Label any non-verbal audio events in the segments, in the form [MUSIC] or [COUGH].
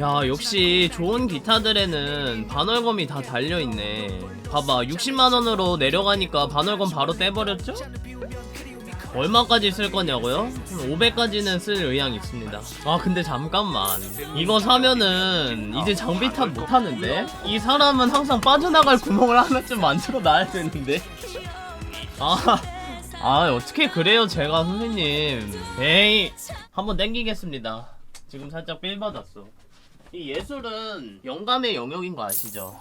야 역시 좋은 기타들에는 반월검이 다 달려있네 봐봐 60만원으로 내려가니까 반월검 바로 떼버렸죠? 얼마까지 쓸 거냐고요? 500까지는 쓸 의향이 있습니다 아 근데 잠깐만 이거 사면은 이제 장비 탓 못하는데? 이 사람은 항상 빠져나갈 구멍을 하나쯤 만들어 놔야 되는데 아, 아 어떻게 그래요 제가 선생님 에이 한번 땡기겠습니다 지금 살짝 빌 받았어 이 예술은 영감의 영역인 거 아시죠?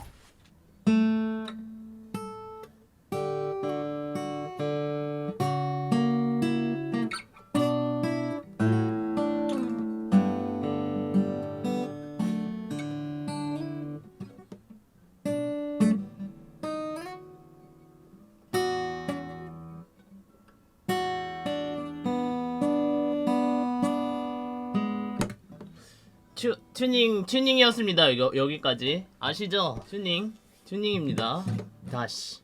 튜, 튜닝 튜닝이었습니다. 여, 여기까지. 아시죠? 튜닝. 튜닝입니다. 다시.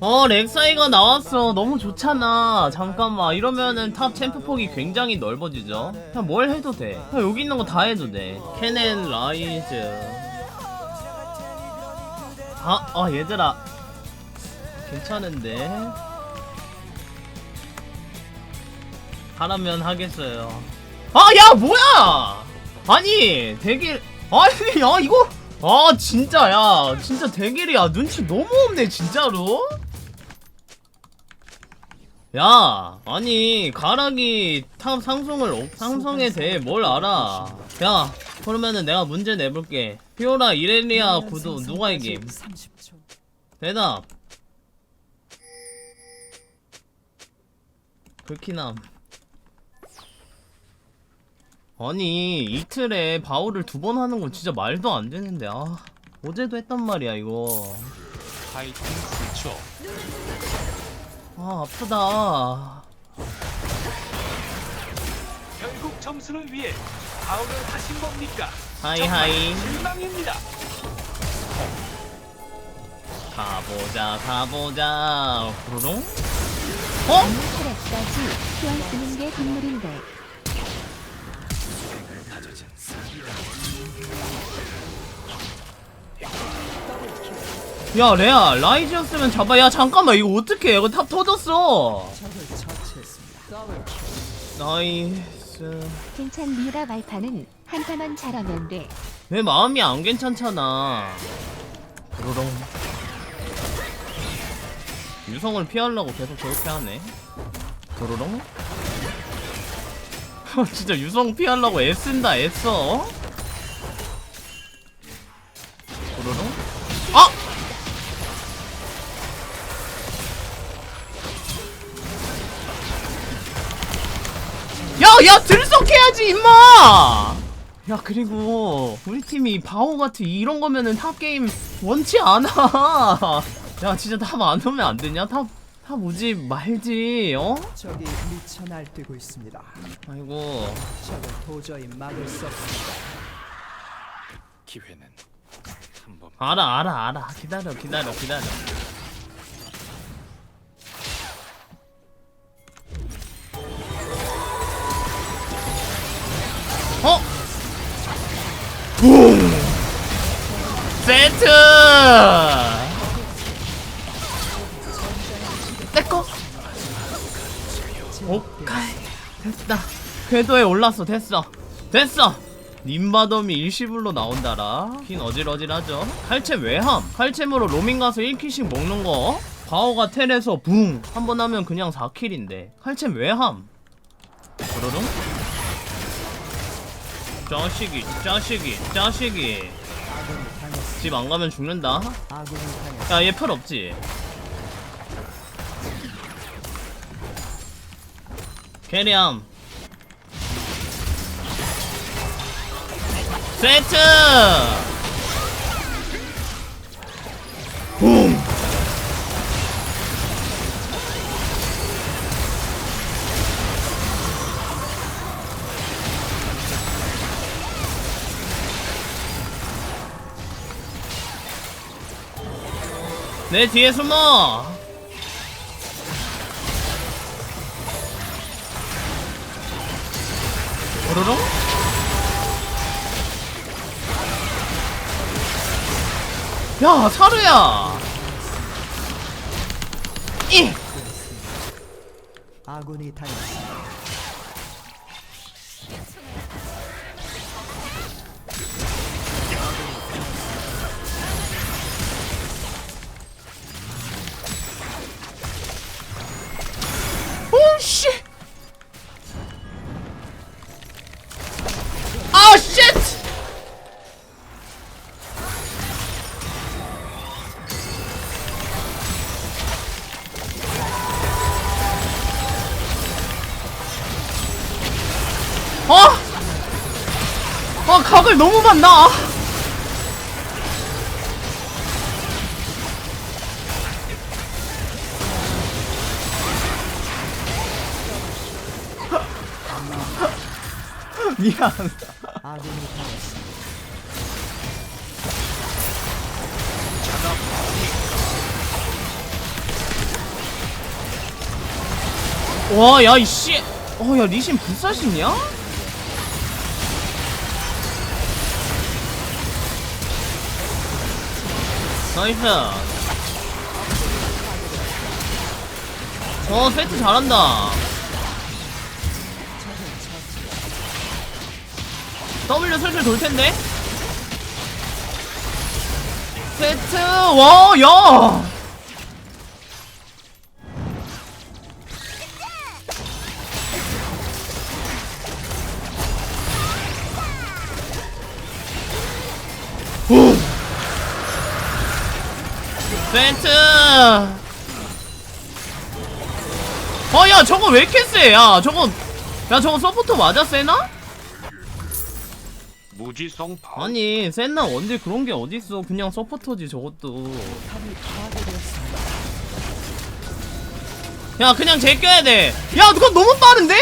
어 렉사이가 나왔어. 너무 좋잖아. 잠깐만. 이러면은 탑 챔프 폭이 굉장히 넓어지죠. 그냥 뭘 해도 돼. 그냥 여기 있는 거 다 해도 돼. 캐넨 라이즈 아, 아 얘들아. 괜찮은데? 하라면 하겠어요. 아 야 뭐야? 아니 대길 아니 야 이거 아 진짜 야 진짜 대길이야. 눈치 너무 없네 진짜로. 야 아니 가락이 탑 상승을 어- 상승에 대해 뭘 알아 야 그러면은 내가 문제 내볼게. 피오라 이렐리아 구도 누가 이김? 30초. 대답. 그키남. 아니 이틀에 바울을 두 번 하는 건 진짜 말도 안 되는데 아 어제도 했단 말이야 이거. 파이팅 스초. 아 아프다 점수를 위해 파울을 하신 겁니까? 하이 하이. 실망입니다. 가보자 가보자. 부르릉 어? 트랩까지 피할 쓰는 게 동물인데. 야 레아 라이즈였으면 잡아. 야 잠깐만 이거 어떡해. 이거 탑 터졌어. 적을 나이스 괜찮리라 말파는 한타만 잘하면 돼. 내 마음이 안 괜찮잖아. 부르릉 유성을 피하려고 계속 저렇게 하네. 부르릉 [LAUGHS] 진짜 유성 피하려고 애쓴다 애써? 부르릉 아! 야, 야, 들썩해야지, 임마! 야, 그리고, 우리 팀이 바오같이 이런 거면은 탑 게임 원치 않아! [LAUGHS] 야, 진짜 탑 안 오면 안 되냐? 탑, 탑 오지 말지, 어? 적이 미쳐 날뛰고 있습니다. 아이고. 적을 도저히 막을 수 없습니다. 기회는 한 번. 알아, 알아, 알아. 기다려, 기다려, 기다려. 세트! 내꺼! 오카이. 됐다. 궤도에 올랐어, 됐어. 됐어! 님바덤이 일시불로 나온다라 긴 어질어질하죠 칼챔 외함 칼챔으로 로밍 가서 1킬씩 먹는 거 바오가 텔에서 붕 한 번 하면 그냥 4킬인데 칼챔 외함 그러릉 자식이 자식이 자식이. 집 안 가면 죽는다. 야얘풀 없지? 캐리함. 세트 내 뒤에 숨어. 오로롱? 야 사르야. 이! 아군이 당했습니다. 아 각을 너무 봤나? [LAUGHS] 미안. 와, 야, 이씨. 어, 야, 리신 불사신이야? 나이스. 어, 세트 잘한다. W 슬슬 돌 텐데? 세트, 와, 야! 세트 어야 저거 왜 이렇게 세 야 저거 야 저거 서포터 맞아 세나? 무지성 바 아니 세나 언제 그런 게 어딨어 그냥 서포터지 저것도. 야 그냥 제껴야 돼야 그거 너무 빠른데?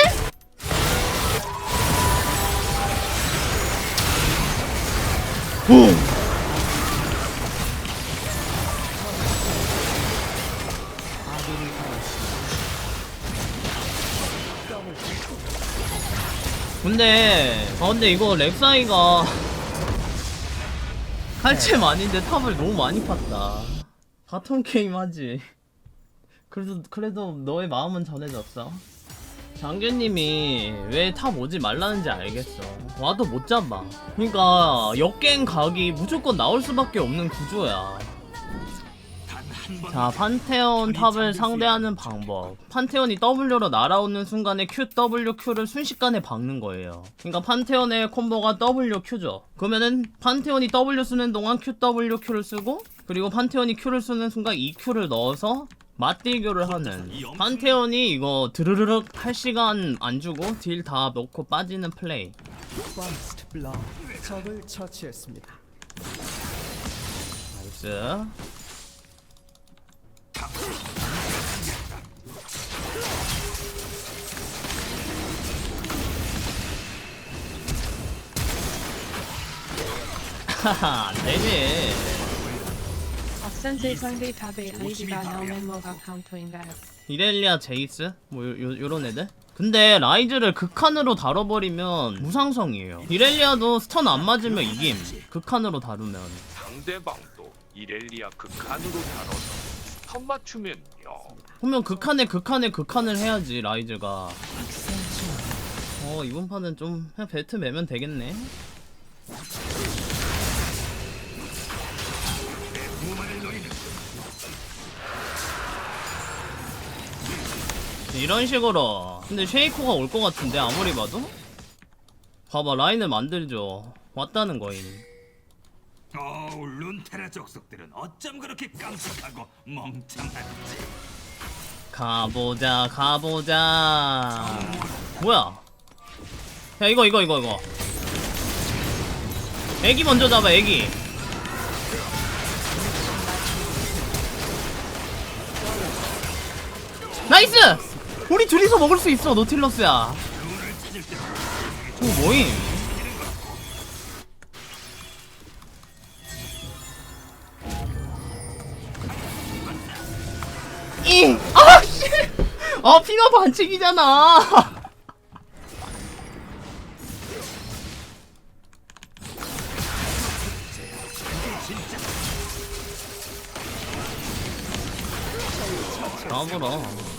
오. 근데 아 근데 이거 렉사이가 [LAUGHS] 칼챔 아닌데 탑을 너무 많이 팠다. 바텀 게임 하지. 그래도 그래도 너의 마음은 전해졌어. 장교님이 왜 탑 오지 말라는지 알겠어. 와도 못 잡아. 그니까 역갱 각이 무조건 나올 수밖에 없는 구조야 자 판테온 탑을 상대하는 방법. 판테온이 W로 날아오는 순간에 Q, W, Q를 순식간에 박는 거예요. 그러니까 판테온의 콤보가 W, Q죠. 그러면은 판테온이 W 쓰는 동안 Q, W, Q를 쓰고 그리고 판테온이 Q를 쓰는 순간 EQ를 넣어서 맞딜교를 하는. 판테온이 이거 드르르륵 할 시간 안 주고 딜 다 넣고 빠지는 플레이. 적을 처치했습니다. 나이스 하하 안되지 박선재 상대 탑에 아이디가 나오면 뭐가 카운터인가요? 이렐리아 제이스? 뭐 요, 요, 요런 애들? 근데 라이즈를 극한으로 다뤄버리면 무상성이에요. 이렐리아도 스턴 안 맞으면 이김. 극한으로 다루면. 상대방도 이렐리아 극한으로 다뤄서 턴 맞추면요. 그러면 극한에 극한에 극한을 해야지 라이즈가. 어 이번 판은 좀 그냥 배트 매면 되겠네 이런 식으로. 근데 쉐이코가 올 것 같은데 아무리 봐도? 봐봐 라인을 만들죠. 왔다는 거임. 어우 룬테라 족속들은 어쩜 그렇게 깜찍하고 멍청한지. 가보자 가보자. 뭐야? 야 이거 이거 이거 이거. 애기 먼저 잡아 애기. 나이스 우리 둘이서 먹을 수 있어 노틸러스야 저 뭐임 잉! 아, 씨! 아, 핑화 반칙이잖아! 나보라.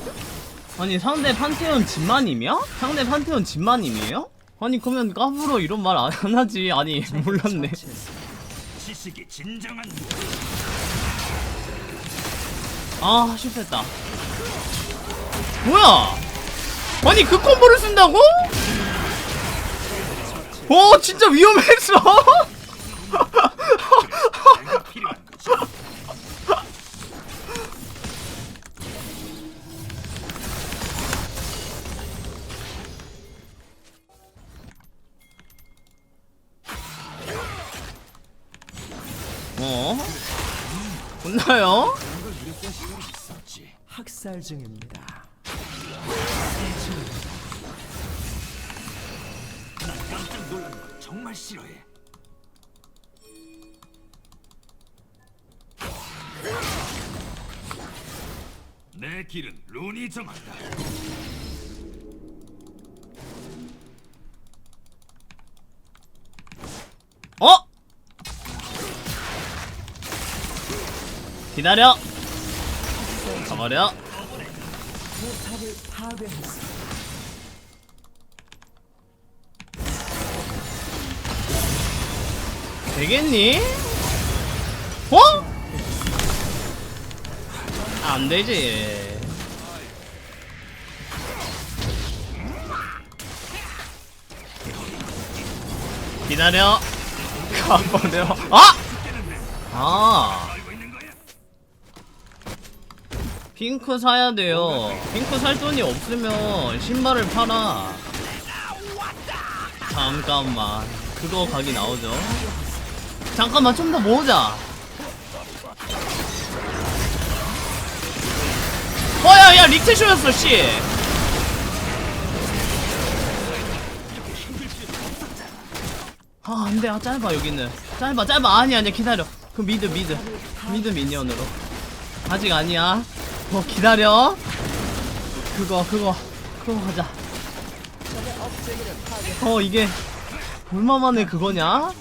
아니, 상대 판테온 진마님이야? 상대 판테온 진마님이에요? 아니, 그러면 까불어 이런 말 안 하지. 아니, [LAUGHS] 몰랐네. 아 실패했다 뭐야 아니 그 콤보를 쓴다고? 어 진짜 위험했어 [LAUGHS] 있었지. 학살 중입니다. 난 깜짝 놀란 거 정말 싫어해. 내 길은 룬이 정한다. 어? 기다려 가버려. 되겠니? 어? 안 되지. 기다려. [LAUGHS] 가버려. 아! 아. 핑크 사야 돼요. 핑크 살 돈이 없으면 신발을 팔아. 잠깐만. 그거 각이 나오죠. 잠깐만 좀 더 모으자. 어야 야 릭테쇼였어 씨. 아 안 돼 아 짧아 여기는 짧아 짧아 아니 아니 기다려 그 미드 미드 미드 미니언으로 아직 아니야 어 기다려. 그거 그거 그거 가자. 어 이게 얼마만에 그거냐?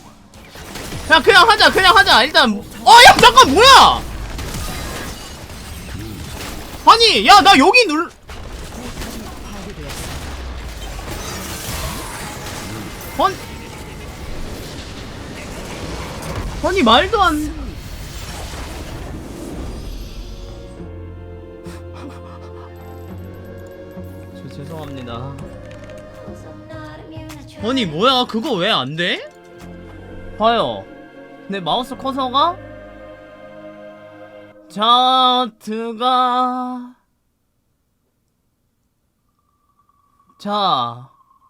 야 그냥 하자 그냥 하자. 일단 어야 잠깐 뭐야? 아니 야 나 여기 눌 아니 아니 말도 안 죄송합니다 아니 뭐야 그거 왜 안 돼? 봐요 내 마우스 커서가 차트가 자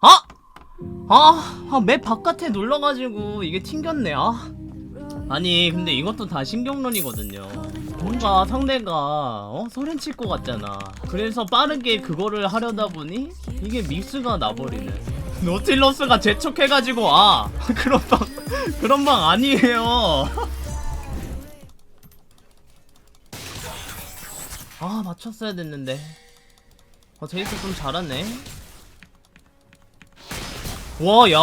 아! 아, 아, 맵 바깥에 눌러가지고 이게 튕겼네, 아. 아니, 근데 이것도 다 신경론이거든요. 뭔가 상대가, 어? 소렌 칠것 같잖아. 그래서 빠르게 그거를 하려다 보니, 이게 미스가 나버리네. 노틸러스가 재촉해가지고, 아, [LAUGHS] 그런 방, 그런 방 아니에요. [LAUGHS] 아, 맞췄어야 됐는데. 어, 제이스 좀 잘하네. 와, 야.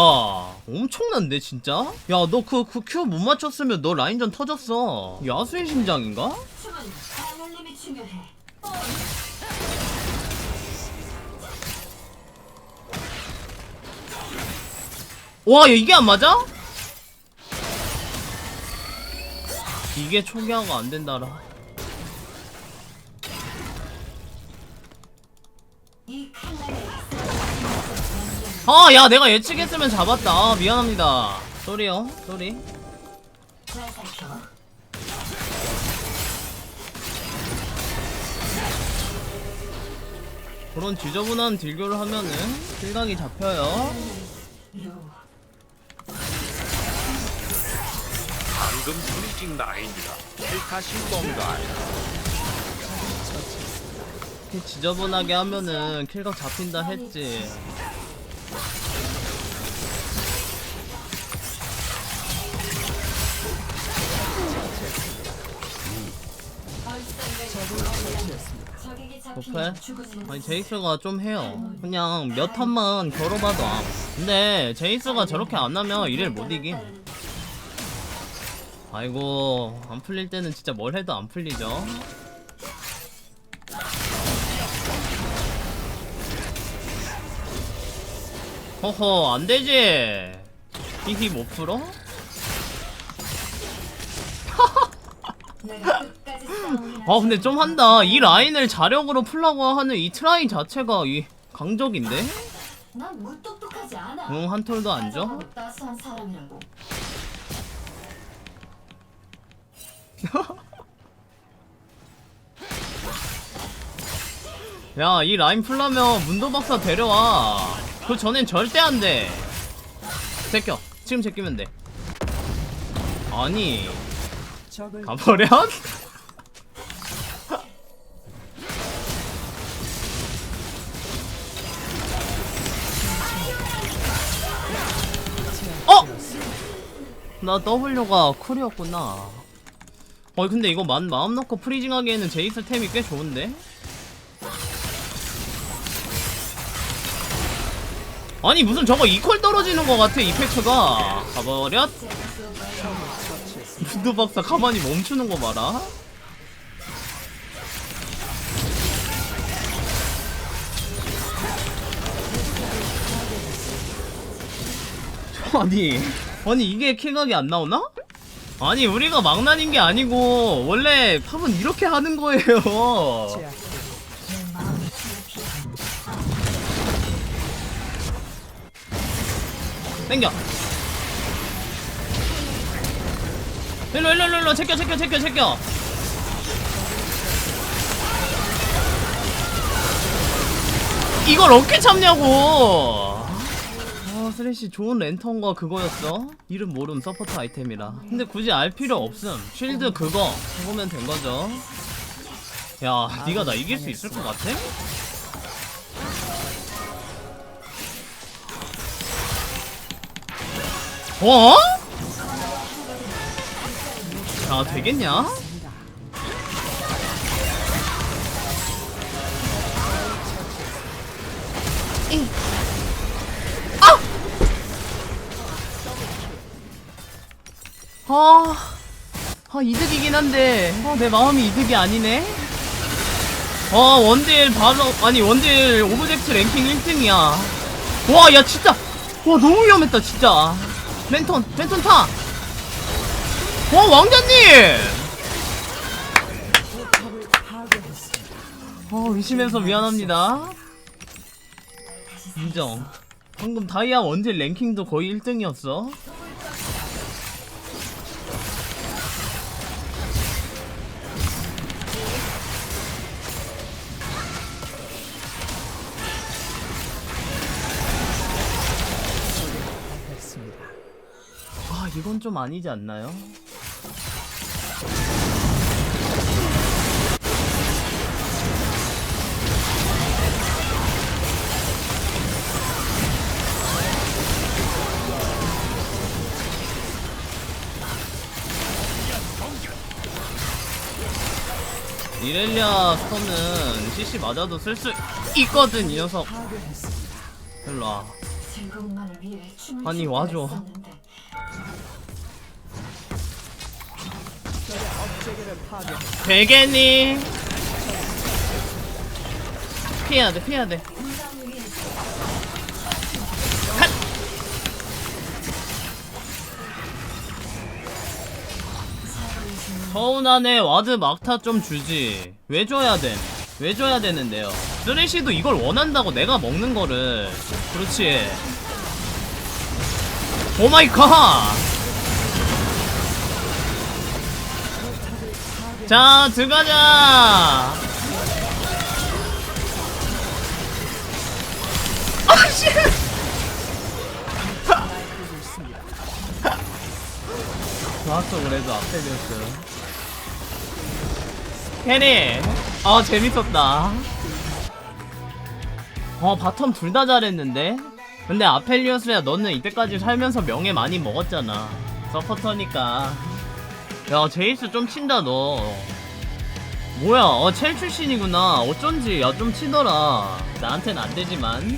엄청난데, 진짜? 야, 너 그, 그 큐 못 맞췄으면 너 라인전 터졌어. 야수의 심장인가? 와, 야, 이게 안 맞아? 이게 초기화가 안 된다라. 아, 야, 내가 예측했으면 잡았다. 아, 미안합니다. 쏘리요, 쏘리. 그런 지저분한 딜교를 하면은 실각이 잡혀요. 방금 소리진 나입니다. 헬타신 건가요? 이렇게 지저분하게 하면은 킬각 잡힌다 했지. 오페? 아니 제이스가 좀 해요. 그냥 몇 턴만 겨뤄봐도 암. 근데 제이스가 저렇게 안 하면 이를 못 이김. 아이고 안 풀릴 때는 진짜 뭘 해도 안 풀리죠. 허허 안되지? 히히 못 풀어? 아 근데 좀 한다 이 라인을 자력으로 풀라고 하는 이 트라이 자체가 이 강적인데? 난 무뚝뚝하지 않아. 응 한 톨도 안 줘? 가장하고 따스한 사람이라고. [LAUGHS] 야 이 라인 풀려면 문도박사 데려와 그 전엔 절대 안돼 제껴 지금 제끼면 돼 아니 가버려? [LAUGHS] 나 W가 쿨이었구나. 어 근데 이거 만, 마음 놓고 프리징 하기에는 제이스 템이 꽤 좋은데? 아니 무슨 저거 이퀄 떨어지는 것 같아 이펙트가. 가버렸. 문도 박사 가만히 멈추는 거 봐라. 아니 아니 이게 킬각이 안 나오나? 아니 우리가 망난인 게 아니고 원래 팝은 이렇게 하는 거예요. 땡겨 일로 일로 일로 일로 제껴 제껴 제껴 제껴 이걸 어떻게 참냐고 아 쓰레쉬 좋은 랜턴과 그거였어 이름 모름 서포터 아이템이라 근데 굳이 알 필요 없음 쉴드 그거 해보면 된 거죠 야 네가 나 이길 수 있을 것 같아? 어? 아 되겠냐? 아! 아, 아 이득이긴 한데 아, 내 마음이 이득이 아니네. 아 원딜 바로 아니 원딜 오브젝트 랭킹 1등이야. 와 야 진짜 와 너무 위험했다 진짜. 랜턴 랜턴 타. 와 왕자님. 어 의심해서 미안합니다. 인정. 방금 다이아 원딜 랭킹도 거의 1등이었어. 이건 좀 아니지 않나요? 이렐리아 스톤은 CC 맞아도 쓸 수 있거든 이 녀석. 일로와 아니, 출 와줘. 되겠니? 피해야 돼, 피해야 돼. 핫! 서운하네, 와드 막타 좀 주지. 왜 줘야 돼? 왜 줘야 되는데요? 쓰레쉬도 이걸 원한다고 내가 먹는 거를. 그렇지. 오 마이 갓! 자, 들어가자! 아, 씨! 좋았어, 그래도 앞에였어. 캐리! 아, 재밌었다. 어, 바텀 둘 다 잘했는데? 근데 아펠리오스야, 너는 이때까지 살면서 명예 많이 먹었잖아. 서포터니까. 야, 제이스 좀 친다, 너. 뭐야 어 첼 출신이구나. 어쩐지 야 좀 치더라. 나한텐 안 되지만